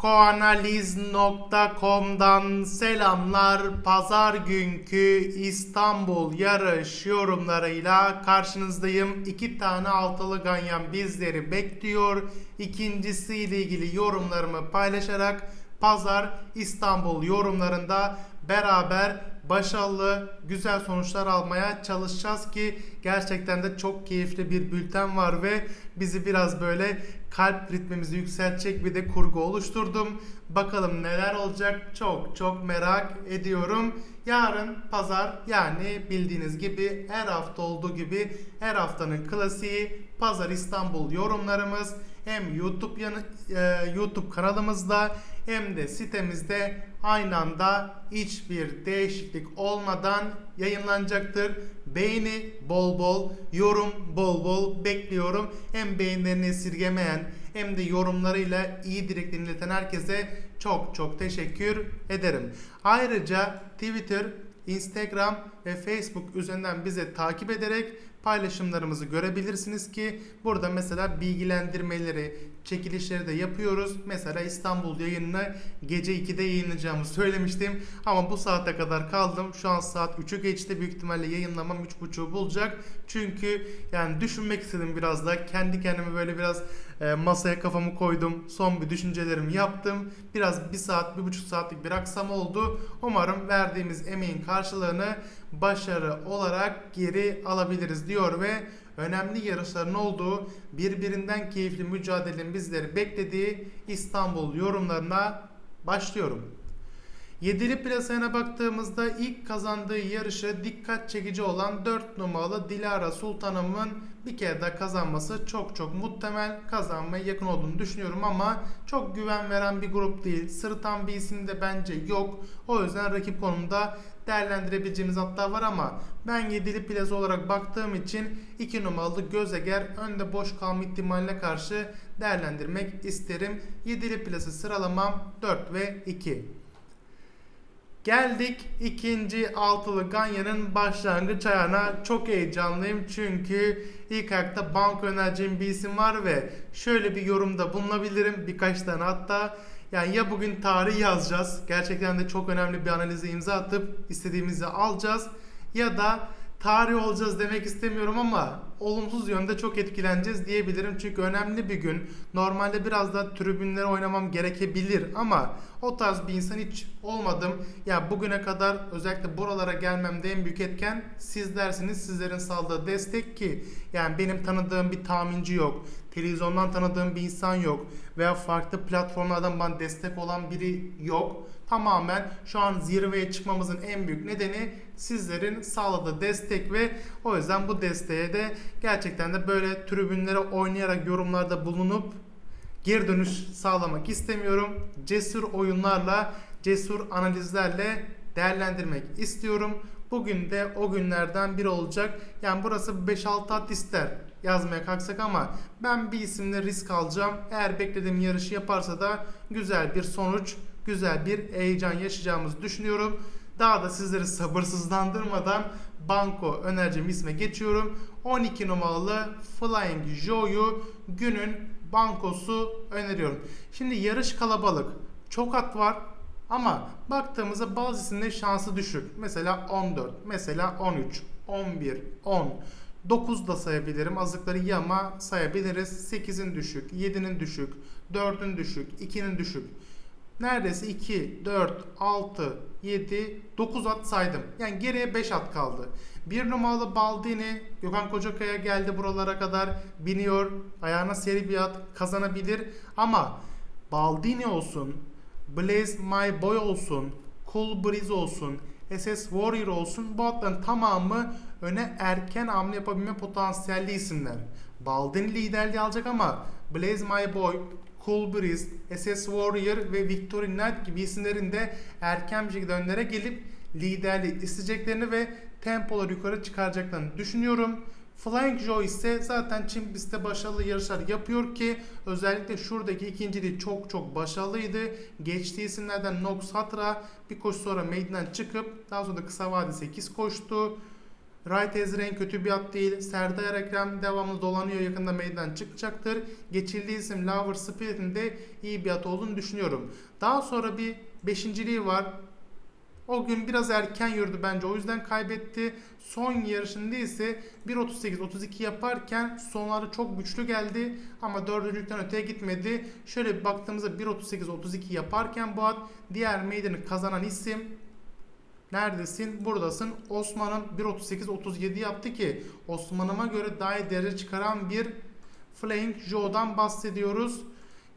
Psikoanaliz.com'dan selamlar. Pazar günkü İstanbul yarış yorumlarıyla karşınızdayım. İki tane altılı ganyan bizleri bekliyor. İkincisiyle ilgili yorumlarımı paylaşarak Pazar İstanbul yorumlarında beraber başarılı, güzel sonuçlar almaya çalışacağız ki gerçekten de çok keyifli bir bülten var ve bizi biraz böyle kalp ritmimizi yükseltecek bir de kurgu oluşturdum. Bakalım neler olacak çok çok merak ediyorum. Yarın pazar yani bildiğiniz gibi her hafta olduğu gibi her haftanın klasiği Pazar İstanbul yorumlarımız hem YouTube yanı, e, YouTube kanalımızda hem de sitemizde aynı anda hiçbir değişiklik olmadan yayınlanacaktır. Beğeni bol bol, yorum bol bol bekliyorum. Hem beğenilerini esirgemeyen hem de yorumlarıyla iyi dileklerini ileten herkese çok çok teşekkür ederim. Ayrıca Twitter, Instagram ve Facebook üzerinden bize takip ederek paylaşımlarımızı görebilirsiniz ki burada mesela bilgilendirmeleri, çekilişleri de yapıyoruz. Mesela İstanbul yayınını gece 2'de yayınlayacağımı söylemiştim ama bu saate kadar kaldım. Şu an saat 3'ü geçti. Büyük ihtimalle yayınlamam 3.30'u bulacak. Çünkü yani düşünmek istedim biraz da. Kendi kendime böyle biraz e, masaya kafamı koydum. Son bir düşüncelerimi yaptım. Biraz bir saat, bir buçuk saatlik bir aksam oldu. Umarım verdiğimiz emeğin karşılığını başarı olarak geri alabiliriz diyor ve önemli yarışların olduğu birbirinden keyifli mücadelenin bizleri beklediği İstanbul yorumlarına başlıyorum. Yedili plasayına baktığımızda ilk kazandığı yarışı dikkat çekici olan 4 numaralı Dilara Sultanım'ın bir kere daha kazanması çok çok muhtemel kazanmaya yakın olduğunu düşünüyorum ama çok güven veren bir grup değil. Sırıtan bir isim de bence yok. O yüzden rakip konumda değerlendirebileceğimiz atlar var ama ben yedili plaza olarak baktığım için 2 numaralı Gözeger önde boş kalma ihtimaline karşı değerlendirmek isterim. Yedili plaza sıralamam 4 ve 2. Geldik ikinci altılı Ganya'nın başlangıç ayağına. Çok heyecanlıyım çünkü ilk ayakta banko önereceğim bir isim var ve şöyle bir yorumda bulunabilirim. Birkaç tane hatta yani ya bugün tarih yazacağız. Gerçekten de çok önemli bir analize imza atıp istediğimizi alacağız. Ya da tarih olacağız demek istemiyorum ama olumsuz yönde çok etkileneceğiz diyebilirim. Çünkü önemli bir gün. Normalde biraz da tribünlere oynamam gerekebilir ama o tarz bir insan hiç olmadım. Ya bugüne kadar özellikle buralara gelmemde en büyük etken sizlersiniz. Sizlerin sağladığı destek ki yani benim tanıdığım bir tahminci yok. Televizyondan tanıdığım bir insan yok veya farklı platformlardan bana destek olan biri yok. Tamamen şu an zirveye çıkmamızın en büyük nedeni sizlerin sağladığı destek ve o yüzden bu desteğe de gerçekten de böyle tribünlere oynayarak yorumlarda bulunup geri dönüş sağlamak istemiyorum. Cesur oyunlarla, cesur analizlerle değerlendirmek istiyorum. Bugün de o günlerden biri olacak. Yani burası 5-6 at ister yazmaya kalksak ama ben bir isimle risk alacağım. Eğer beklediğim yarışı yaparsa da güzel bir sonuç, güzel bir heyecan yaşayacağımızı düşünüyorum. Daha da sizleri sabırsızlandırmadan banko önereceğim isme geçiyorum. 12 numaralı Flying Joe'yu günün bankosu öneriyorum. Şimdi yarış kalabalık. Çok at var ama baktığımızda bazı isimlerin şansı düşük. Mesela 14, mesela 13, 11, 10. 9 da sayabilirim. Azıkları iyi ama sayabiliriz. 8'in düşük, 7'nin düşük, 4'ün düşük, 2'nin düşük. Neredeyse 2, 4, 6, 7, 9 at saydım. Yani geriye 5 at kaldı. Bir numaralı Baldini, Gökhan Kocakaya geldi buralara kadar biniyor. Ayağına seri bir at kazanabilir. Ama Baldini olsun, Blaze My Boy olsun, Cool Breeze olsun, SS Warrior olsun bu atların tamamı öne erken hamle yapabilme potansiyelli isimler. Baldini liderliği alacak ama Blaze My Boy, Cool Breeze, SS Warrior ve Victory Knight gibi isimlerin de erken bir şekilde önlere gelip liderliği isteyeceklerini ve tempoları yukarı çıkaracaklarını düşünüyorum. Flying Joe ise zaten Çin pistte başarılı yarışlar yapıyor ki özellikle şuradaki ikinciliği çok çok başarılıydı. Geçtiği isimlerden Nox Hatra bir koşu sonra meydan çıkıp daha sonra da kısa vade 8 koştu. Right Ezrein kötü bir at değil. Serdar Ekrem devamlı dolanıyor yakında meydan çıkacaktır. Geçildiği isim Lover Spirit'in de iyi bir at olduğunu düşünüyorum. Daha sonra bir beşinciliği var. O gün biraz erken yürüdü bence o yüzden kaybetti. Son yarışında ise 1.38-32 yaparken sonları çok güçlü geldi ama dördüncülükten öteye gitmedi. Şöyle bir baktığımızda 1.38-32 yaparken bu at diğer meydanı kazanan isim Neredesin? Buradasın. Osman'ın 1.38-37 yaptı ki Osman'ıma göre daha derece çıkaran bir Flying Joe'dan bahsediyoruz.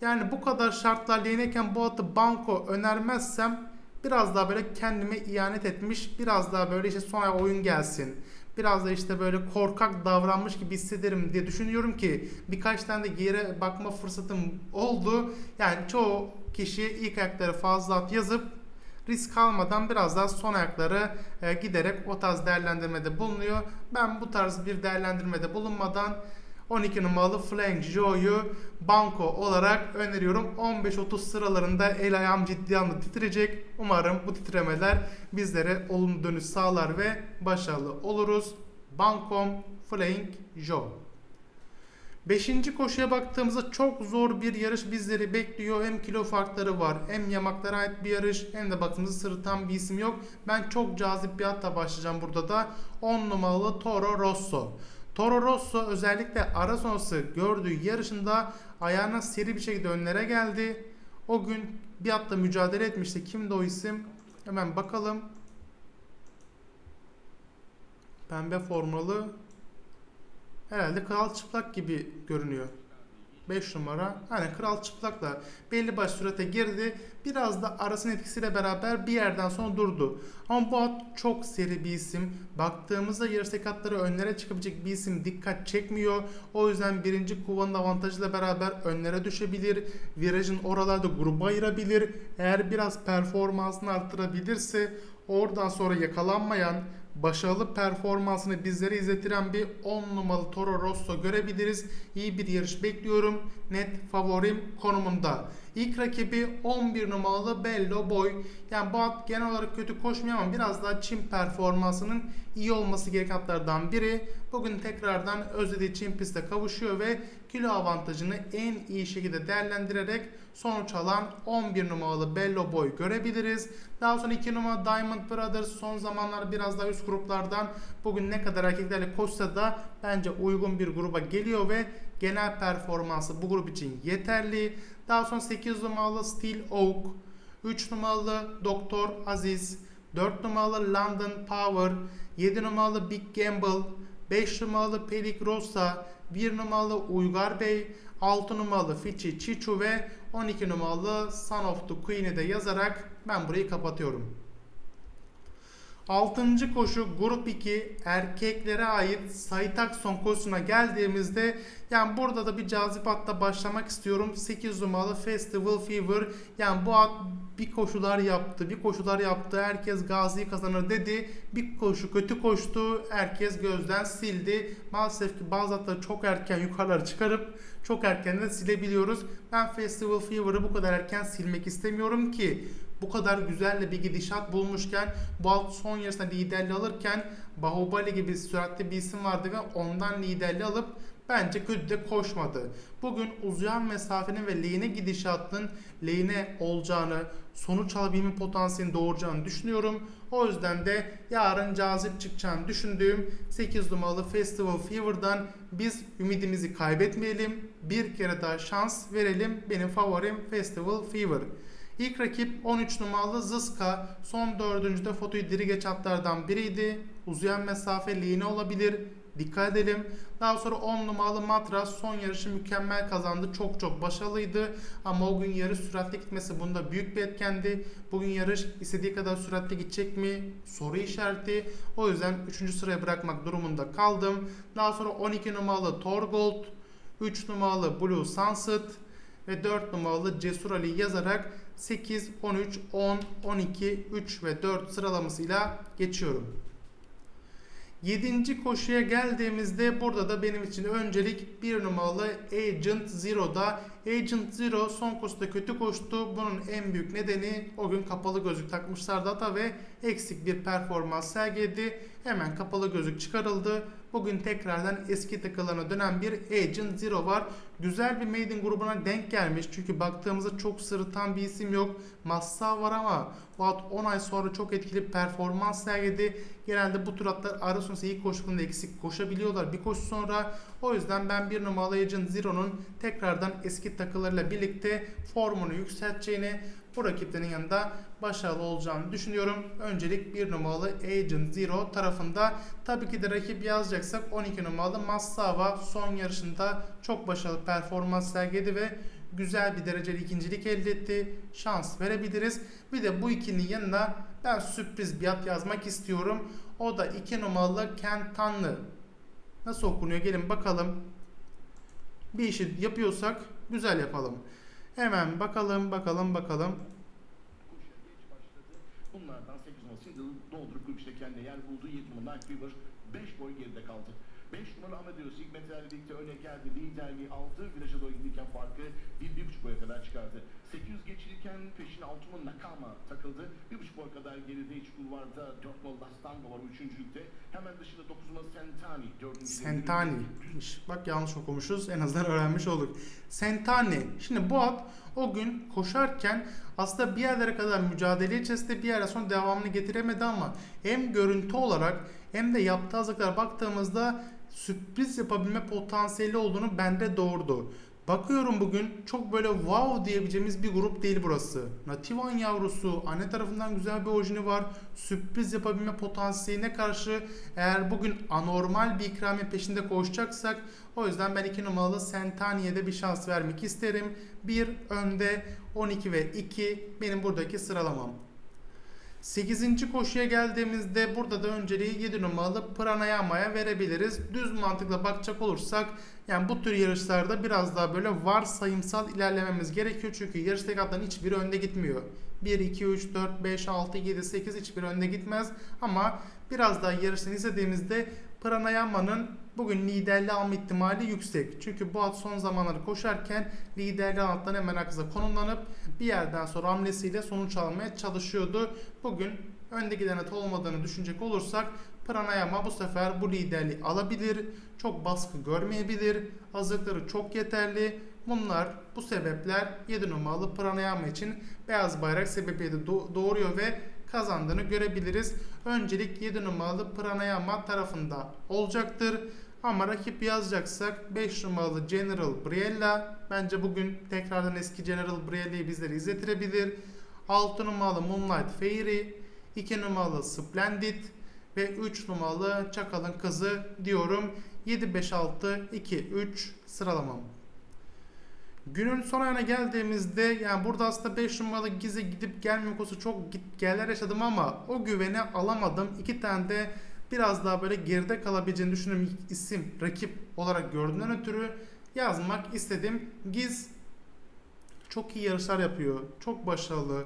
Yani bu kadar şartlar yeniyken bu atı banko önermezsem biraz daha böyle kendime ihanet etmiş, biraz daha böyle işte sonra oyun gelsin. Biraz da işte böyle korkak davranmış gibi hissederim diye düşünüyorum ki birkaç tane de geri bakma fırsatım oldu. Yani çoğu kişi ilk ayakları fazla at yazıp risk almadan biraz daha son ayakları e, giderek o tarz değerlendirmede bulunuyor. Ben bu tarz bir değerlendirmede bulunmadan 12 numaralı Flank Joe'yu banko olarak öneriyorum. 15-30 sıralarında el ayağım ciddi anlamda titreyecek. Umarım bu titremeler bizlere olumlu dönüş sağlar ve başarılı oluruz. Bankom Flank Joe. Beşinci koşuya baktığımızda çok zor bir yarış bizleri bekliyor. Hem kilo farkları var hem yamaklara ait bir yarış hem de baktığımızda sırıtan bir isim yok. Ben çok cazip bir atla başlayacağım burada da. 10 numaralı Toro Rosso. Toro Rosso özellikle ara sonrası gördüğü yarışında ayağına seri bir şekilde önlere geldi. O gün bir atla mücadele etmişti. Kimdi o isim? Hemen bakalım. Pembe formalı. Herhalde Kral Çıplak gibi görünüyor. 5 numara. Hani Kral Çıplak'la belli baş sürate girdi. Biraz da arasının etkisiyle beraber bir yerden sonra durdu. Ama bu at çok seri bir isim. Baktığımızda yarış atları önlere çıkabilecek bir isim dikkat çekmiyor. O yüzden birinci kuvanın avantajıyla beraber önlere düşebilir. Virajın oralarda gruba ayırabilir. Eğer biraz performansını arttırabilirse oradan sonra yakalanmayan başarılı performansını bizlere izletiren bir 10 numaralı Toro Rosso görebiliriz. İyi bir yarış bekliyorum. Net favorim konumunda. İlk rakibi 11 numaralı Bello Boy. Yani bu at genel olarak kötü koşmuyor ama biraz daha çim performansının iyi olması gereken atlardan biri. Bugün tekrardan özlediği çim piste kavuşuyor ve kilo avantajını en iyi şekilde değerlendirerek sonuç alan 11 numaralı Bello Boy görebiliriz. Daha sonra 2 numara Diamond Brothers son zamanlar biraz daha üst gruplardan bugün ne kadar erkeklerle koşsa da bence uygun bir gruba geliyor ve genel performansı bu grup için yeterli. Daha sonra 8 numaralı Steel Oak, 3 numaralı Doktor Aziz, 4 numaralı London Power, 7 numaralı Big Gamble, 5 numaralı Pelik Rosa, 1 numaralı Uygar Bey, 6 numaralı Fichi Chichu ve 12 numaralı Son of the Queen'i de yazarak ben burayı kapatıyorum. Altıncı koşu grup 2 erkeklere ait Sait Akson koşusuna geldiğimizde yani burada da bir cazip atla başlamak istiyorum. 8 numaralı Festival Fever yani bu at bir koşular yaptı bir koşular yaptı herkes Gazi kazanır dedi. Bir koşu kötü koştu herkes gözden sildi. Maalesef ki bazı atları çok erken yukarılara çıkarıp çok erken de silebiliyoruz. Ben Festival Fever'ı bu kadar erken silmek istemiyorum ki bu kadar güzel bir gidişat bulmuşken bu alt son yarısında liderliği alırken Bahubali gibi süratli bir isim vardı ve ondan liderliği alıp bence kötü de koşmadı. Bugün uzayan mesafenin ve lehine gidişatın lehine olacağını, sonuç alabilme potansiyelini doğuracağını düşünüyorum. O yüzden de yarın cazip çıkacağını düşündüğüm 8 numaralı Festival Fever'dan biz ümidimizi kaybetmeyelim. Bir kere daha şans verelim. Benim favorim Festival Fever. İlk rakip 13 numaralı Zıska. Son dördüncüde fotoyu diri geç atlardan biriydi. Uzayan mesafe lehine olabilir. Dikkat edelim. Daha sonra 10 numaralı Matras son yarışı mükemmel kazandı. Çok çok başarılıydı. Ama o gün yarış süratli gitmesi bunda büyük bir etkendi. Bugün yarış istediği kadar süratli gidecek mi? Soru işareti. O yüzden 3. sıraya bırakmak durumunda kaldım. Daha sonra 12 numaralı Torgold, 3 numaralı Blue Sunset ve 4 numaralı Cesur Ali yazarak 8, 13, 10, 12, 3 ve 4 sıralamasıyla geçiyorum. 7. koşuya geldiğimizde burada da benim için öncelik 1 numaralı Agent Zero'da. Agent Zero son koşuda kötü koştu. Bunun en büyük nedeni o gün kapalı gözlük takmışlar data ve eksik bir performans sergiledi. Hemen kapalı gözlük çıkarıldı. Bugün tekrardan eski takılarına dönen bir Agent Zero var. Güzel bir maiden grubuna denk gelmiş. Çünkü baktığımızda çok sırıtan bir isim yok. Massa var ama bu at 10 ay sonra çok etkili performans sergiledi. Genelde bu tur atlar ara sonrası iyi koştuğunda eksik koşabiliyorlar bir koşu sonra. O yüzden ben bir numaralı Agent Zero'nun tekrardan eski takılarıyla birlikte formunu yükselteceğini bu rakiplerin yanında başarılı olacağını düşünüyorum. Öncelik bir numaralı Agent Zero tarafında. Tabii ki de rakip yazacaksak 12 numaralı Massava son yarışında çok başarılı performans sergiledi ve güzel bir dereceli ikincilik elde etti. Şans verebiliriz. Bir de bu ikinin yanına ben sürpriz bir at yazmak istiyorum. O da 2 numaralı Kent Tanlı. Nasıl okunuyor? Gelin bakalım. Bir işi yapıyorsak güzel yapalım. Hemen bakalım bakalım bakalım. Bunlardan 8 numara Single doldurup grup işte kendine yer buldu. 7 numara Night Fever 5 boy geride kaldı. 5 numara Amadeus Hikmetler birlikte öne geldi. Liderliği 6 viraja doğru giderken farkı 1-1,5 boya kadar çıkardı. 800 geçilirken peşine 6 numara Nakama takıldı. 1,5 boy kadar geride iç kulvarda 4 numara Lastango var 3. lükte. Hemen dışında 9 numara Sentani 4. Sentani'miş. Bak yanlış okumuşuz. En azından öğrenmiş olduk. Sentani. Şimdi bu at o gün koşarken aslında bir yerlere kadar mücadele içerisinde bir yere sonra devamını getiremedi ama hem görüntü olarak hem de yaptığı hazırlıklara baktığımızda sürpriz yapabilme potansiyeli olduğunu bende doğurdu. Bakıyorum bugün çok böyle wow diyebileceğimiz bir grup değil burası. Nativan yavrusu, anne tarafından güzel bir orijini var. Sürpriz yapabilme potansiyeline karşı eğer bugün anormal bir ikramiye peşinde koşacaksak o yüzden ben 2 numaralı Sentani'ye de bir şans vermek isterim. 1 önde 12 ve 2 benim buradaki sıralamam. 8. koşuya geldiğimizde burada da önceliği 7 numaralı Pranayama'ya verebiliriz. Düz mantıkla bakacak olursak yani bu tür yarışlarda biraz daha böyle varsayımsal ilerlememiz gerekiyor. Çünkü yarıştaki atların hiçbiri önde gitmiyor. 1, 2, 3, 4, 5, 6, 7, 8 hiçbir önde gitmez. Ama biraz daha yarışını izlediğimizde Pranayama'nın bugün liderliği alma ihtimali yüksek. Çünkü bu at son zamanları koşarken liderliği alttan hemen arkasına konumlanıp bir yerden sonra hamlesiyle sonuç almaya çalışıyordu. Bugün önde giden at olmadığını düşünecek olursak Pranayama bu sefer bu liderliği alabilir. Çok baskı görmeyebilir. Hazırlıkları çok yeterli. Bunlar bu sebepler 7 numaralı Pranayama için beyaz bayrak sebebiyeti do- doğuruyor ve kazandığını görebiliriz. Öncelik 7 numaralı Pranayama tarafında olacaktır. Ama rakip yazacaksak 5 numaralı General Briella bence bugün tekrardan eski General Briella'yı bizlere izletirebilir. 6 numaralı Moonlight Fairy, 2 numaralı Splendid ve 3 numaralı Çakal'ın kızı diyorum. 7 5 6 2 3 sıralamam. Günün son ayına geldiğimizde yani burada aslında 5 numaralı Gize gidip gelme konusu çok git geller yaşadım ama o güveni alamadım. İki tane de biraz daha böyle geride kalabileceğini düşündüğüm isim rakip olarak gördüğümden ötürü yazmak istedim. Giz çok iyi yarışlar yapıyor. Çok başarılı.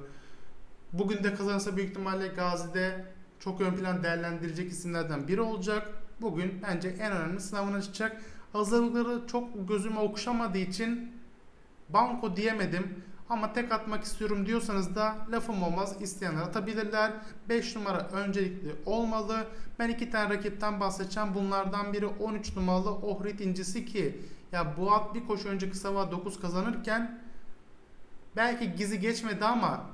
Bugün de kazanırsa büyük ihtimalle Gazi'de çok ön plan değerlendirecek isimlerden biri olacak. Bugün bence en önemli sınavına çıkacak. Hazırlıkları çok gözüme okşamadığı için banko diyemedim. Ama tek atmak istiyorum diyorsanız da lafım olmaz. İsteyenler atabilirler. 5 numara öncelikli olmalı. Ben iki tane rakipten bahsedeceğim. Bunlardan biri 13 numaralı Ohrid incisi ki ya bu at bir koşu önce kısa var 9 kazanırken belki gizi geçmedi ama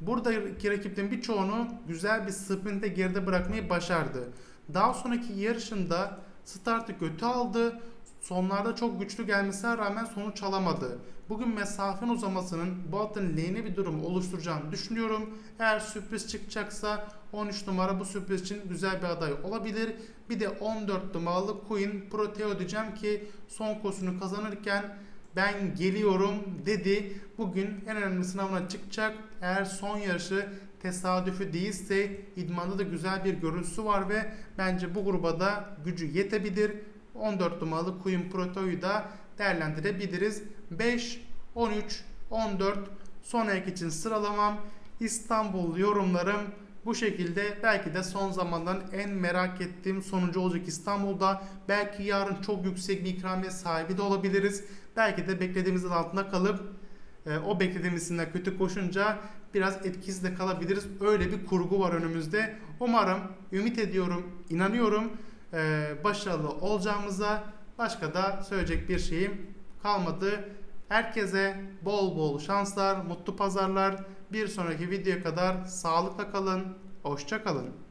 buradaki rakiplerin birçoğunu güzel bir sprinte geride bırakmayı başardı. Daha sonraki yarışında startı kötü aldı. Sonlarda çok güçlü gelmesine rağmen sonuç alamadı. Bugün mesafenin uzamasının bu atın lehine bir durum oluşturacağını düşünüyorum. Eğer sürpriz çıkacaksa 13 numara bu sürpriz için güzel bir aday olabilir. Bir de 14 numaralı Queen Proteo diyeceğim ki son koşusunu kazanırken ben geliyorum dedi. Bugün en önemli sınavına çıkacak. Eğer son yarışı tesadüfü değilse idmanda da güzel bir görüntüsü var ve bence bu gruba da gücü yetebilir. 14 numaralı Queen Proto'yu da değerlendirebiliriz. 5, 13, 14 son ayak için sıralamam. İstanbul yorumlarım Bu şekilde belki de son zamanların en merak ettiğim sonucu olacak İstanbul'da. Belki yarın çok yüksek bir ikramiye sahibi de olabiliriz. Belki de beklediğimizin altında kalıp e, o beklediğimizden kötü koşunca biraz etkisiz de kalabiliriz. Öyle bir kurgu var önümüzde. Umarım, ümit ediyorum, inanıyorum e, başarılı olacağımıza. Başka da söyleyecek bir şeyim kalmadı. Herkese bol bol şanslar, mutlu pazarlar. Bir sonraki videoya kadar sağlıkla kalın, hoşça kalın.